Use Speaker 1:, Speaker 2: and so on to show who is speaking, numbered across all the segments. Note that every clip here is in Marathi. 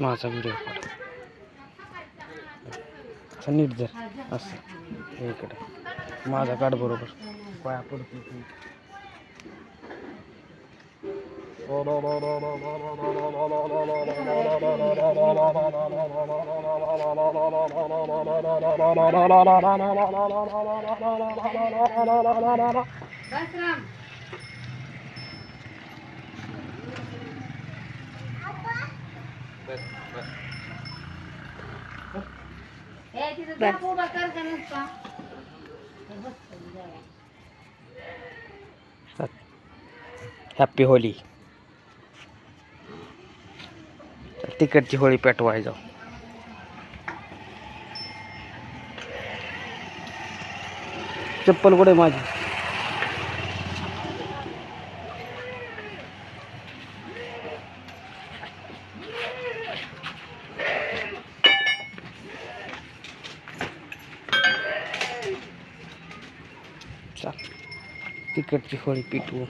Speaker 1: माझा व्हिडिओ काढ असं नीट जर असं इकडे माझा काढ बरोबर पाया पडतो हॅप्पी होली तिकडची होळी पेटवाय जाऊ. चप्पल कुठे माझी चाल तिकडची होळी पिटवू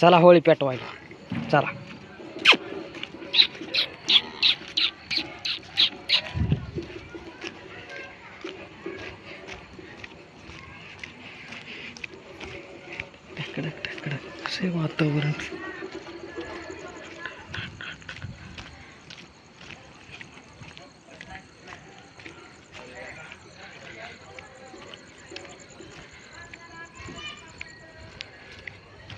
Speaker 1: चला होळी पेटवायला. चला. वातावरण.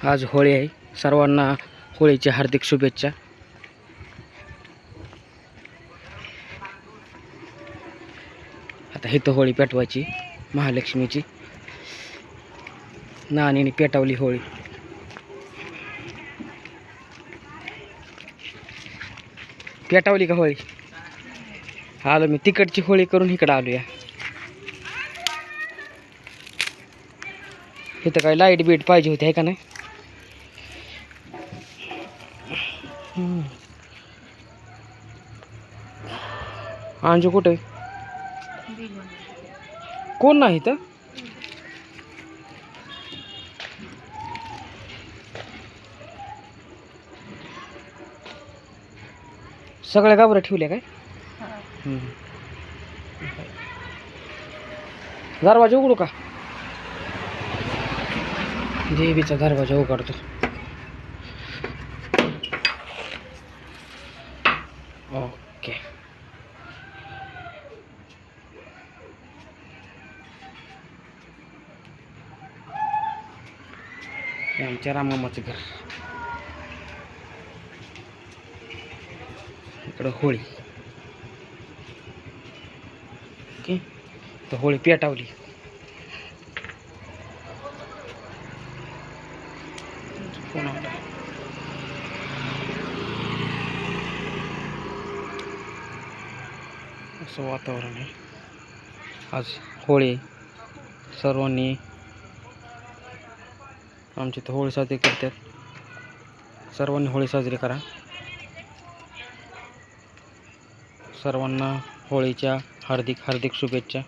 Speaker 1: आज होळी आहे. सर्वांना होळीच्या हार्दिक शुभेच्छा. आता इथं होळी पेटवायची महालक्ष्मीची. नाणीने पेटवली होळी. पेटवली का होळी? आलो मी तिकडची होळी करून इकडं आलो या इथं काय लाइट बीट पाहिजे होती आहे का नाही? अंजू कुठे? कोण नाही तर सगळ्या गाबऱ्या ठेवल्या काय? दरवाजा उघडू का? देवीचा दरवाजा उघडतो. ओके हे आमच्या रामामाचं घर इकडं होळी ओके तर होळी पेटावली फोन असं वातावरण आहे. आज होळी सर्वांनी आमची इथं होळी साजरी करतात. सर्वांनी होळी साजरी करा. सर्वांना होळीच्या हार्दिक हार्दिक शुभेच्छा.